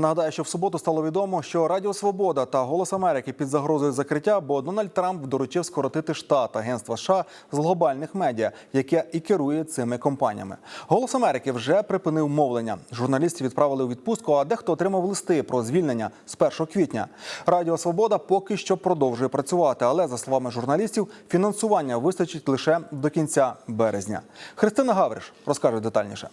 Нагадаю, що в суботу стало відомо, що Радіо Свобода та Голос Америки під загрозою закриття, бо Дональд Трамп доручив скоротити штат агентства США з глобальних медіа, яке і керує цими компаніями. Голос Америки вже припинив мовлення. Журналістів відправили у відпустку, а дехто отримав листи про звільнення з 1 квітня. Радіо Свобода поки що продовжує працювати, але за словами журналістів, фінансування вистачить лише до кінця березня. Христина Гавриш розкаже детальніше.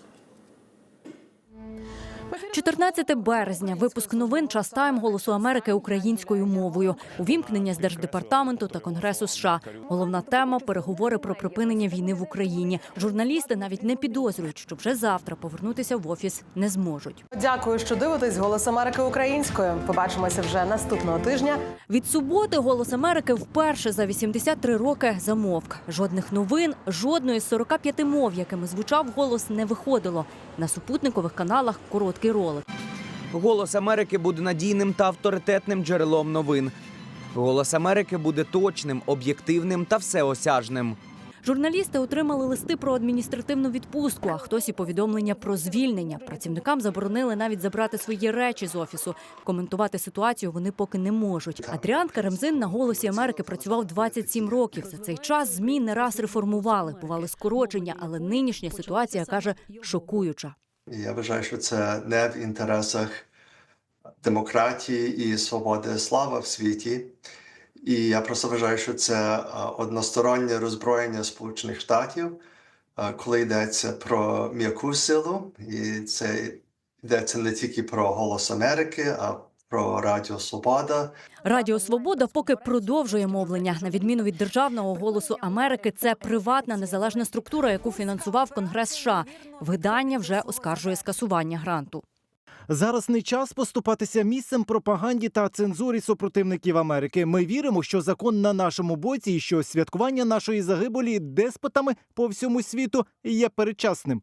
14 березня. Випуск новин «Час Тайм» Голосу Америки українською мовою. Увімкнення з держдепартаменту та Конгресу США. Головна тема переговори про припинення війни в Україні. Журналісти навіть не підозрюють, що вже завтра повернутися в офіс не зможуть. Дякую, що дивитесь «Голос Америки українською. Побачимося вже наступного тижня. Від суботи голос Америки вперше за 83 роки замовк. Жодних новин, жодної з 45 мов, якими звучав голос, не виходило. На супутникових каналах короткий ролик. Голос Америки буде надійним та авторитетним джерелом новин. Голос Америки буде точним, об'єктивним та всеосяжним. Журналісти отримали листи про адміністративну відпустку, а хтось і повідомлення про звільнення. Працівникам заборонили навіть забрати свої речі з офісу. Коментувати ситуацію вони поки не можуть. Адріан Карамзин на голосі Америки працював 27 років. За цей час змі не раз реформували, бували скорочення, але нинішня ситуація каже шокуюча. Я вважаю, що це не в інтересах демократії і свободи слова в світі. І я просто вважаю, що це одностороннє роззброєння Сполучених Штатів, коли йдеться про м'яку силу, і це йдеться не тільки про голос Америки, а про Радіо Свобода. Радіо Свобода поки продовжує мовлення. На відміну від державного голосу Америки, це приватна незалежна структура, яку фінансував Конгрес США. Видання вже оскаржує скасування гранту. Зараз не час поступатися місцем пропаганді та цензурі супротивників Америки. Ми віримо, що закон на нашому боці і що святкування нашої загибелі деспотами по всьому світу є передчасним.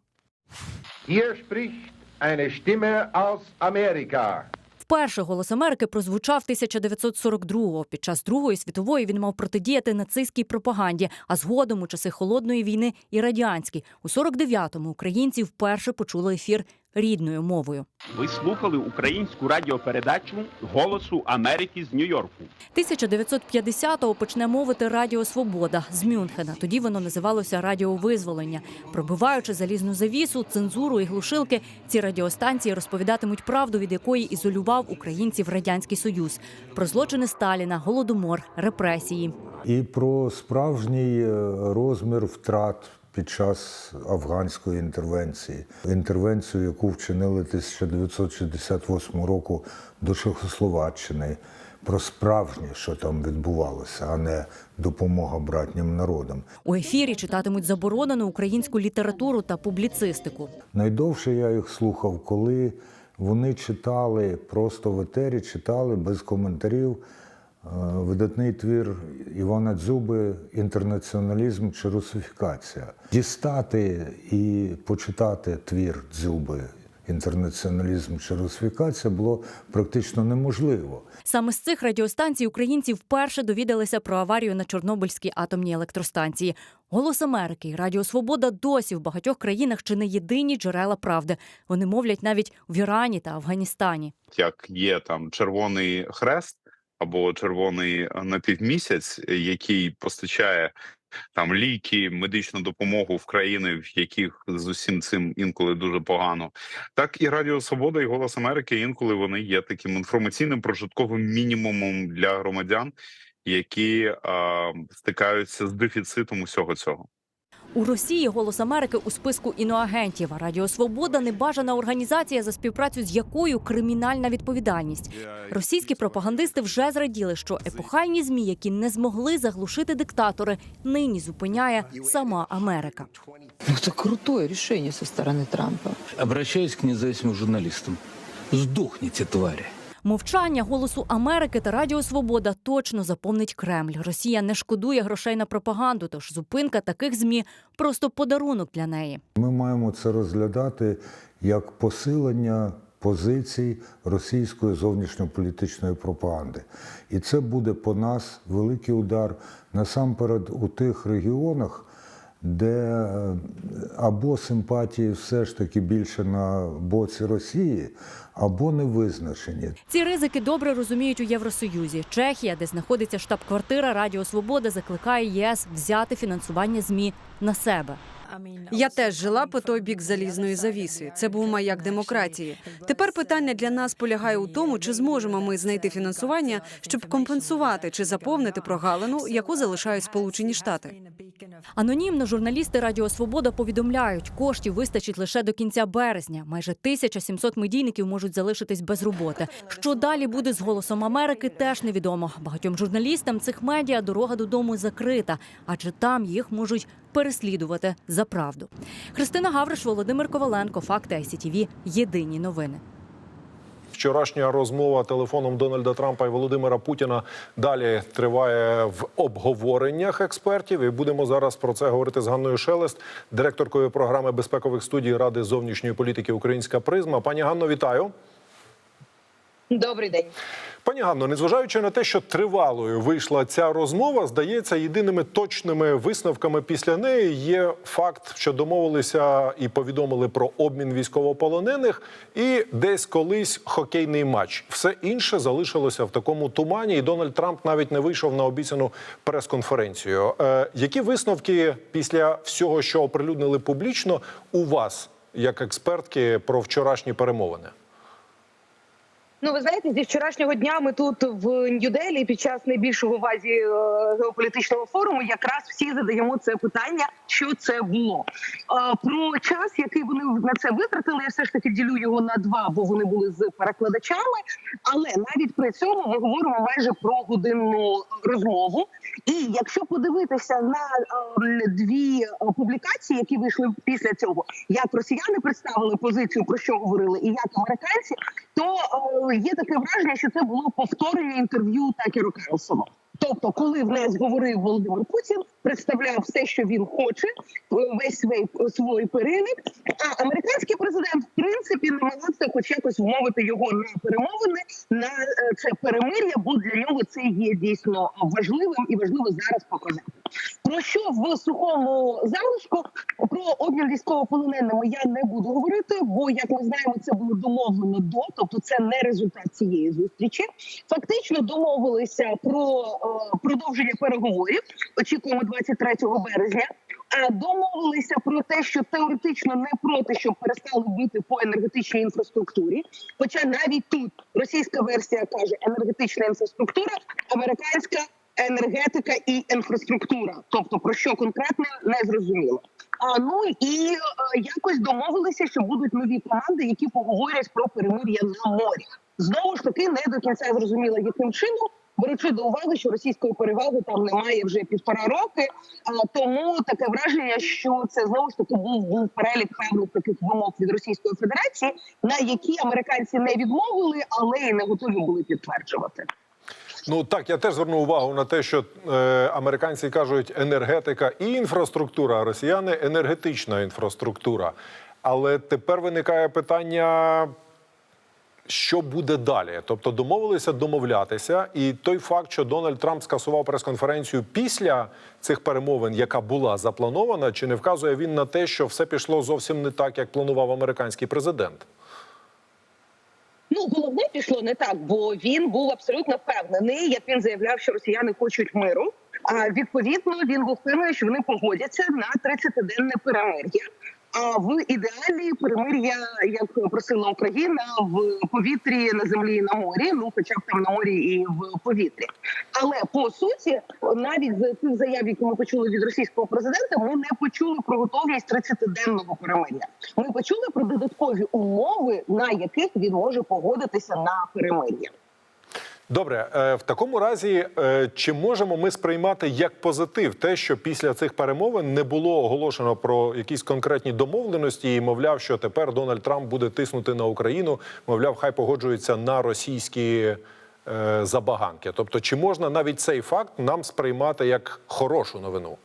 Hier spricht eine Stimme aus Amerika. Вперше голос Америки прозвучав 1942-го. Під час Другої світової він мав протидіяти нацистській пропаганді, а згодом у часи холодної війни і радянській. У 49-му українці вперше почули ефір рідною мовою. Ви слухали українську радіопередачу Голосу Америки з Нью-Йорку. 1950-го почне мовити Радіо Свобода з Мюнхена. Тоді воно називалося Радіо Визволення. Пробиваючи залізну завісу, цензуру і глушилки, ці радіостанції розповідатимуть правду, від якої ізолював українців радянський союз, про злочини Сталіна, голодомор, репресії. і про справжній е, розмір втрат під час афганської інтервенції, інтервенцію, яку вчинили 1968 року до Чехословаччини. Про справжнє, що там відбувалося, а не допомога братнім народам. У ефірі читатимуть заборонену українську літературу та публіцистику. Найдовше я їх слухав, коли вони читали просто в етері, читали без коментарів видатний твір Івана Дзюби Інтернаціоналізм чи русифікація. Дістати і почитати твір Дзюби Інтернаціоналізм чи русифікація було практично неможливо. Саме з цих радіостанцій українці вперше довідалися про аварію на Чорнобильській атомній електростанції. Голос Америки і Радіо Свобода досі в багатьох країнах чи не єдині джерела правди. Вони мовлять навіть в Ірані та Афганістані. як є там Червоний Хрест або Червоний напівмісяць, який постачає там ліки, медичну допомогу в країни, в яких з усім цим інколи дуже погано, так і Радіо Свобода і Голос Америки інколи вони є таким інформаційним прожитковим мінімумом для громадян, які а, стикаються з дефіцитом усього цього. У Росії голос Америки у списку іноагентів. а Радіо Свобода небажана організація, за співпрацю з якою кримінальна відповідальність. Російські пропагандисти вже зраділи, що епохальні змі, які не змогли заглушити диктатори, нині зупиняє сама Америка. Ну, это крутое решение со стороны Трампа. Обращаюсь к независимым журналистам. Сдохните, твари. Мовчання голосу Америки та Радіо Свобода точно заповнить Кремль. Росія не шкодує грошей на пропаганду, тож зупинка таких змі просто подарунок для неї. Ми маємо це розглядати як посилення позицій російської зовнішньополітичної пропаганди. І це буде по нас великий удар насамперед у тих регіонах, де е, або симпатії все ж таки більше на боці Росії, або не визначені. Ці ризики добре розуміють у Євросоюзі. Чехія, де знаходиться штаб-квартира Радіо Свобода, закликає ЄС взяти фінансування змі на себе. Я теж жила по той бік залізної завіси. Це був маяк демократії. Тепер питання для нас полягає у тому, чи зможемо ми знайти фінансування, щоб компенсувати чи заповнити прогалину, яку залишають Сполучені Штати. Анонімно журналісти Радіо Свобода повідомляють, коштів вистачить лише до кінця березня. Майже 1700 медійників можуть залишитись без роботи. Що далі буде з голосом Америки, теж невідомо. Багатьом журналістам цих медіа дорога додому закрита, адже там їх можуть переслідувати за правду. Христина Гавриш, Володимир Коваленко, Факти ICTV. Єдині новини. Вчорашня розмова телефоном Дональда Трампа і Володимира Путіна далі триває в обговореннях експертів. І будемо зараз про це говорити з Ганною Шелест, директоркою програми безпекових студій Ради зовнішньої політики Українська призма. Пані Ганно, вітаю. Добрий день. Пані Ганно, незважаючи на те, що тривалою вийшла ця розмова, здається, єдиними точними висновками після неї є факт, що домовилися і повідомили про обмін військовополонених, і десь колись хокейний матч. Все інше залишилося в такому тумані, і Дональд Трамп навіть не вийшов на обіцяну прес-конференцію. Е, які висновки після всього, що оприлюднили публічно, у вас як експертки про вчорашні перемовини? Ну, ви знаєте, зі вчорашнього дня ми тут в Нью-Делі під час найбільшого в Азії е, геополітичного форуму якраз всі задаємо це питання, що це було. Е, Про час, який вони на це витратили, я все ж таки ділю його на два, бо вони були з перекладачами. Але навіть при цьому ми говоримо майже про годинну розмову. І якщо подивитися на е, дві е, публікації, які вийшли після цього, як росіяни представили позицію, про що говорили, і як американці, то е, є таке враження, що це було повторення інтерв'ю Такеру Карлсону. Тобто, коли в нас говорив Володимир Путін, представляв все, що він хоче, весь свій перелік. А американський президент, в принципі, намагався хоч якось вмовити його на перемовини на е, це перемир'я, бо для нього це є дійсно важливим і важливо зараз показати. Про що в сухому залишку про обмін військовополоненими я не буду говорити, бо як ми знаємо, це було домовлено до, тобто це не результат цієї зустрічі. Фактично домовилися про е, продовження переговорів. Очікуємо 23 березня. Домовилися про те, що теоретично не проти, щоб перестали бити по енергетичній інфраструктурі. Хоча навіть тут російська версія каже енергетична інфраструктура, американська енергетика і інфраструктура. Тобто про що конкретно не зрозуміло. А ну і е, якось домовилися, що будуть нові команди, які поговорять про перемир'я на морі. Знову ж таки, не до кінця зрозуміло, яким чином. Беручи до уваги, що російської переваги там немає вже півтора роки, тому таке враження, що це знову ж таки був, був перелік певних таких вимог від Російської Федерації, на які американці не відмовили, але й не готові були підтверджувати. Ну так, я теж звернув увагу на те, що е, американці кажуть енергетика і інфраструктура, а росіяни енергетична інфраструктура. Але тепер виникає питання. Що буде далі? Тобто домовилися домовлятися, і той факт, що Дональд Трамп скасував прес-конференцію після цих перемовин, яка була запланована, чи не вказує він на те, що все пішло зовсім не так, як планував американський президент? Ну, головне пішло не так, бо він був абсолютно впевнений, як він заявляв, що росіяни хочуть миру. А відповідно він впевнений, що вони погодяться на 30-денне перемир'я. В ідеалі перемир'я, як просила Україна, в повітрі на землі і на морі, ну хоча б там на морі і в повітрі. Але по суті, навіть з тих заяв, які ми почули від російського президента, ми не почули про готовність 30-денного перемир'я. Ми почули про додаткові умови, на яких він може погодитися на перемир'я. Добре, е, в такому разі, е, чи можемо ми сприймати як позитив те, що після цих перемовин не було оголошено про якісь конкретні домовленості, і мовляв, що тепер Дональд Трамп буде тиснути на Україну, мовляв, хай погоджується на російські е, забаганки. Тобто, чи можна навіть цей факт нам сприймати як хорошу новину?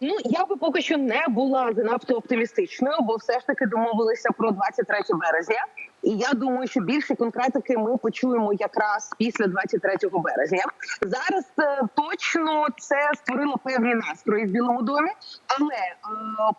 Ну я би поки що не була занадто оптимістичною, бо все ж таки домовилися про 23 березня. І я думаю, що більше конкретики ми почуємо якраз після 23 березня. Зараз е, точно це створило певні настрої в Білому домі, але е,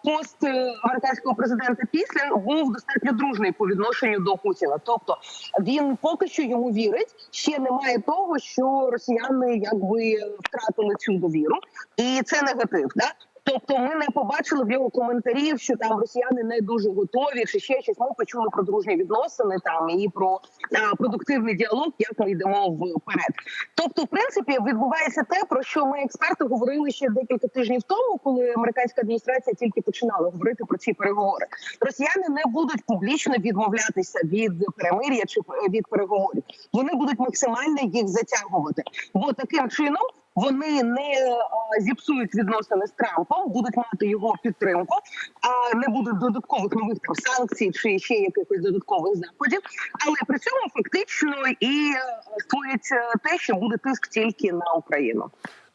пост е, американського президента після був достатньо дружний по відношенню до Путіна. Тобто він поки що йому вірить. Ще немає того, що росіяни якби втратили цю довіру, і це негатив. Да? Тобто, ми не побачили в його коментарів, що там росіяни не дуже готові, чи ще щось. Ми почули про дружні відносини там і про а, продуктивний діалог, як ми йдемо вперед. Тобто, в принципі, відбувається те, про що ми експерти говорили ще декілька тижнів тому, коли американська адміністрація тільки починала говорити про ці переговори. Росіяни не будуть публічно відмовлятися від перемир'я чи від переговорів. Вони будуть максимально їх затягувати, бо таким чином. Вони не зіпсують відносини з Трампом, будуть мати його підтримку, а не будуть додаткових нових там санкцій чи ще якихось додаткових заходів. Але при цьому фактично і е, створять е, те, що буде тиск тільки на Україну.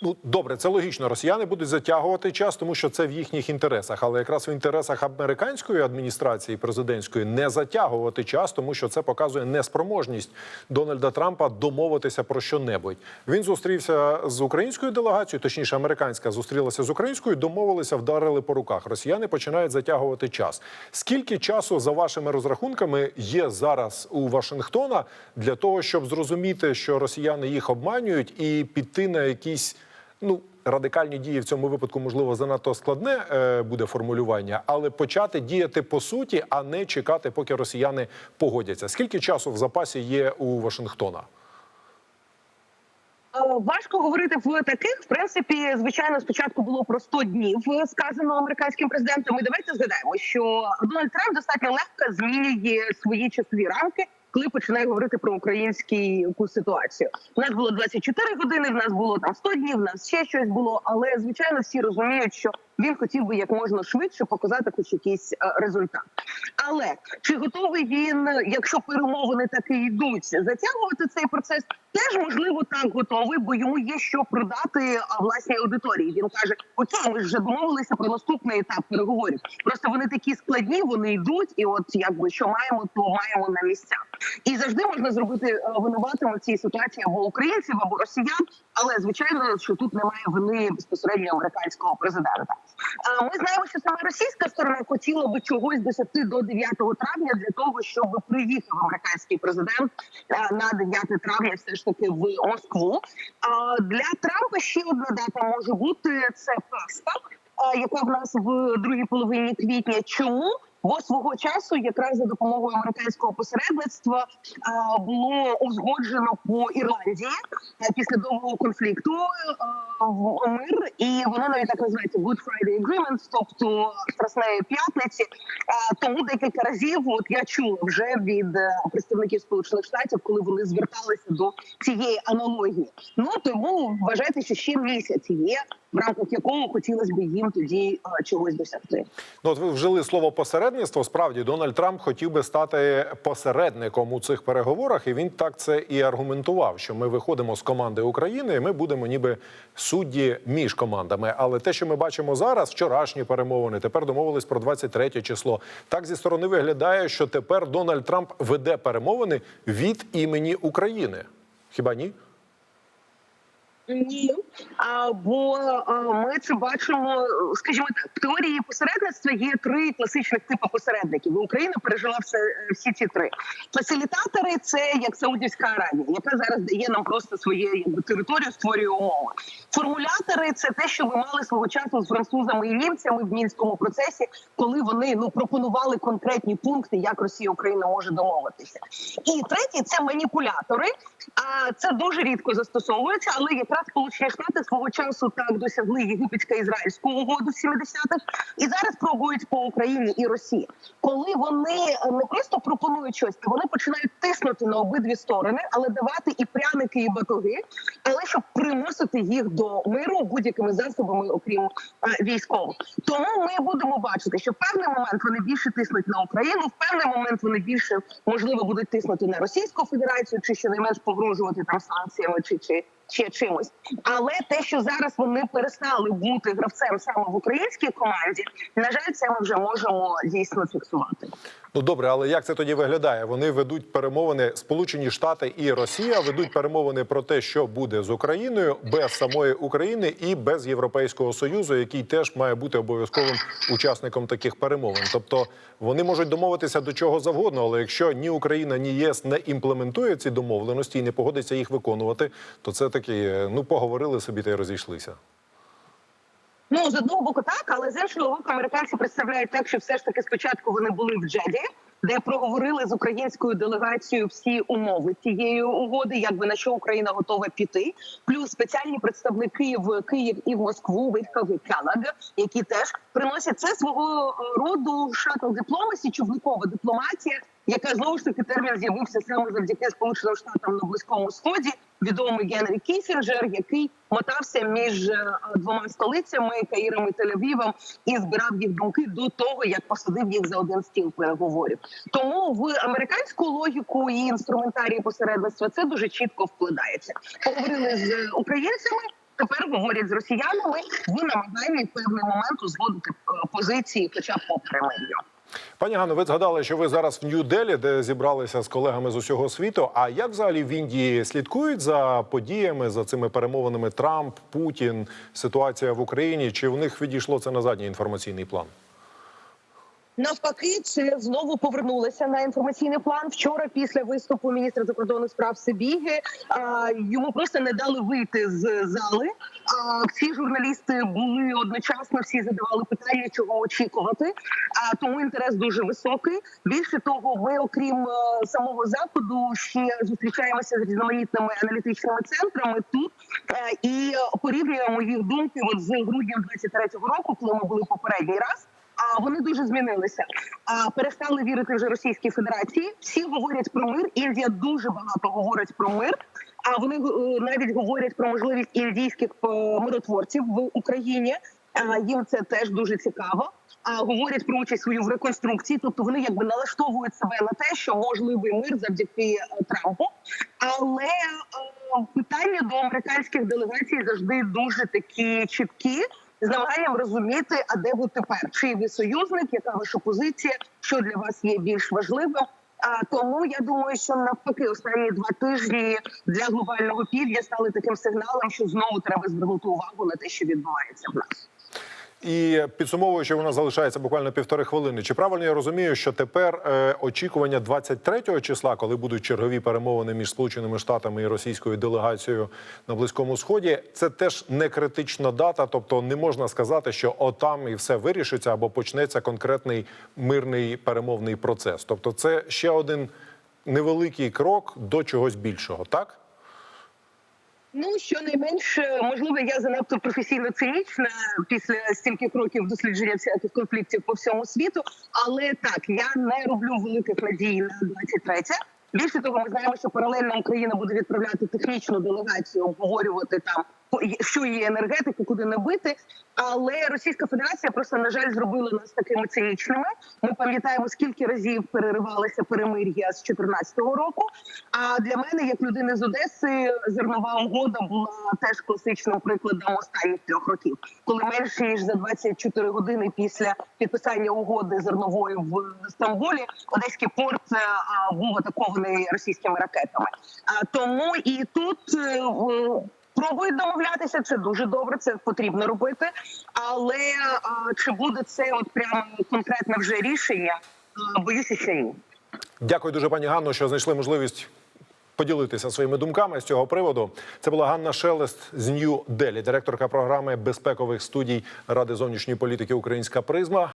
Ну добре, це логічно. Росіяни будуть затягувати час, тому що це в їхніх інтересах. Але якраз в інтересах американської адміністрації президентської не затягувати час, тому що це показує неспроможність Дональда Трампа домовитися про що-небудь. Він зустрівся з українською делегацією, точніше, американська зустрілася з українською, домовилися, вдарили по руках. Росіяни починають затягувати час. Скільки часу за вашими розрахунками є зараз у Вашингтона для того, щоб зрозуміти, що росіяни їх обманюють, і піти на якісь ну радикальні дії в цьому випадку, можливо, занадто складне е, буде формулювання, але почати діяти по суті, а не чекати, поки росіяни погодяться. Скільки часу в запасі є у Вашингтона? Е, Важко говорити в таких. В принципі, звичайно, спочатку було про 100 днів е, сказано американським президентом. І давайте згадаємо, що Дональд Трамп достатньо легко змінює свої часові рамки. Коли починає говорити про українську ситуацію, у нас було 24 години, в нас було там 100 днів, в нас ще щось було. Але звичайно, всі розуміють, що він хотів би як можна швидше показати хоч якийсь е, результат. Але чи готовий він, якщо перемовини таки йдуть, затягувати цей процес? Теж можливо так готовий, бо йому є що продати власній аудиторії. Він каже: окей, ми ж вже домовилися про наступний етап переговорів. Просто вони такі складні, вони йдуть, і от якби що маємо, то маємо на місцях. І завжди можна зробити е, винуватими в цій ситуації або українців, або росіян. Але звичайно, що тут немає вини безпосередньо американського президента. Е, Ми знаємо, що саме російська сторона хотіла би чогось досягти до 9 травня для того, щоб приїхав американський президент е, на 9 травня, все ж таки в Москву. Для Трампа ще одна дата може бути це Пасха, яка в нас в другій половині квітня. Чому? Бо свого часу, якраз за допомогою американського посередництва, було узгоджено по Ірландії після довгого конфлікту в мир, і воно навіть так називається Good Friday Agreement, тобто Страсної п'ятниці. Тому декілька разів, от я чула вже від е, представників Сполучених Штатів, коли вони зверталися до цієї аналогії. Ну тому вважайте, що ще місяць є, в рамках якого хотілося б їм тоді а, чогось досягти. Ну, от ви вжили слово посередництво. Справді Дональд Трамп хотів би стати посередником у цих переговорах, і він так це і аргументував, що ми виходимо з команди України, і ми будемо ніби судді між командами. Але те, що ми бачимо зараз, вчорашні перемовини, тепер домовились про 23 число. Так зі сторони виглядає, що тепер Дональд Трамп веде перемовини від імені України. Хіба ні? Ні, а, бо а, ми це бачимо, скажімо так, в теорії посередництва є три класичних типи посередників. Україна пережила все всі ці три. Фасилітатори це як Саудівська Аравія, яка зараз дає нам просто своє якби територію, створює умови. Формулятори це те, що ми мали свого часу з французами і німцями в мінському процесі, коли вони ну пропонували конкретні пункти, як Росія Україна може домовитися. І третій це маніпулятори. А це дуже рідко застосовується, але якраз Сполучені Штати свого часу так досягли єгипетсько-ізраїльську угоду в 70-х і зараз пробують по Україні і Росії. Коли вони е, не просто пропонують щось, а вони починають тиснути на обидві сторони, але давати і пряники, і батоги, але щоб примусити їх до миру будь-якими засобами, окрім е, військових. Тому ми будемо бачити, що в певний момент вони більше тиснуть на Україну, в певний момент вони більше можливо будуть тиснути на Російську Федерацію, чи щонайменш погрожувати там санкціями, чи чи ще чимось. Але те, що зараз вони перестали бути гравцем саме в українській команді, на жаль, це ми вже можемо дійсно фіксувати. Ну добре, але як це тоді виглядає? Вони ведуть перемовини Сполучені Штати і Росія ведуть перемовини про те, що буде з Україною без самої України і без Європейського союзу, який теж має бути обов'язковим учасником таких перемовин. Тобто вони можуть домовитися до чого завгодно, але якщо ні Україна, ні ЄС не імплементує ці домовленості і не погодиться їх виконувати, то це таки ну поговорили собі та й розійшлися. Ну з одного боку, так, але з іншого боку, американці представляють так, що все ж таки спочатку вони були в Джеді, де проговорили з українською делегацією всі умови цієї угоди, якби на що Україна готова піти. Плюс спеціальні представники в Київ і в Москву, Витькав і які теж приносять це свого е, роду шатл дипломасі, човникова дипломатія, яка знову ж таки термін з'явився саме завдяки Сполученим Штатам на близькому сході. Відомий Генрі Кісінджер, який мотався між е, двома столицями Каїром і Тель-Авівом і збирав їх думки до того, як посадив їх за один стіл переговорів. Тому в американську логіку і інструментарії посередництва це дуже чітко вкладається. Поговорили з українцями. Тепер говорять з росіянами в намаганні в певний момент узгодити е, позиції, хоча б по. Пані Ганно, ви згадали, що ви зараз в Нью-Делі, де зібралися з колегами з усього світу. А як взагалі в Індії слідкують за подіями, за цими перемовинами Трамп, Путін, ситуація в Україні? Чи в них відійшло це на задній інформаційний план? Навпаки, це знову повернулося на інформаційний план. Вчора, після виступу міністра закордонних справ Сибіги, йому просто не дали вийти з зали. А, всі журналісти були одночасно, всі задавали питання, чого очікувати. А тому інтерес дуже високий. Більше того, ми, окрім е, самого заходу, ще зустрічаємося з різноманітними аналітичними центрами тут е, і порівнюємо їх думки. От з грудня 23-го року, коли ми були попередній раз. А вони дуже змінилися. А перестали вірити вже Російській Федерації. Всі говорять про мир. Індія дуже багато говорить про мир. А вони е, навіть говорять про можливість індійських е, миротворців в Україні. Їм це теж дуже цікаво. А говорять про участь свою в реконструкції. Тобто вони якби налаштовують себе на те, що можливий мир завдяки е, Трампу. Але питання до американських делегацій завжди дуже такі чіткі з намаганням розуміти, а де ви тепер? Чий ви союзник, яка ваша позиція, що для вас є більш важливим? А тому я думаю, що навпаки, останні два тижні для глобального півдня стали таким сигналом, що знову треба звернути увагу на те, що відбувається в нас. І підсумовуючи, вона залишається буквально півтори хвилини. Чи правильно я розумію, що тепер е, очікування 23 числа, коли будуть чергові перемовини між Сполученими Штатами і російською делегацією на близькому сході, це теж не критична дата, тобто не можна сказати, що отам і все вирішиться або почнеться конкретний мирний перемовний процес. Тобто, це ще один невеликий крок до чогось більшого, так? Ну щонайменше, можливо, я занадто професійно цинічна після стільких років дослідження всяких конфліктів по всьому світу. Але так я не роблю великих надій на 23 Більше того, ми знаємо, що паралельно Україна буде відправляти технічну делегацію, обговорювати там що є енергетика, куди не бити. Але Російська Федерація просто на жаль зробила нас такими цинічними. Ми пам'ятаємо, скільки разів переривалися перемир'я з 2014 року. А для мене, як людини з Одеси, зернова угода була теж класичним прикладом останніх трьох років, коли менше ніж за 24 години після підписання угоди зернової в Стамбулі Одеський порт е, був атакований російськими ракетами. Тому і тут. Пробують домовлятися, це дуже добре, це потрібно робити. Але а, чи буде це от прямо конкретне вже рішення? Боюся, що ні. Дякую дуже, пані Ганно, що знайшли можливість поділитися своїми думками з цього приводу. Це була Ганна Шелест з Нью-Делі, директорка програми безпекових студій Ради зовнішньої політики Українська призма.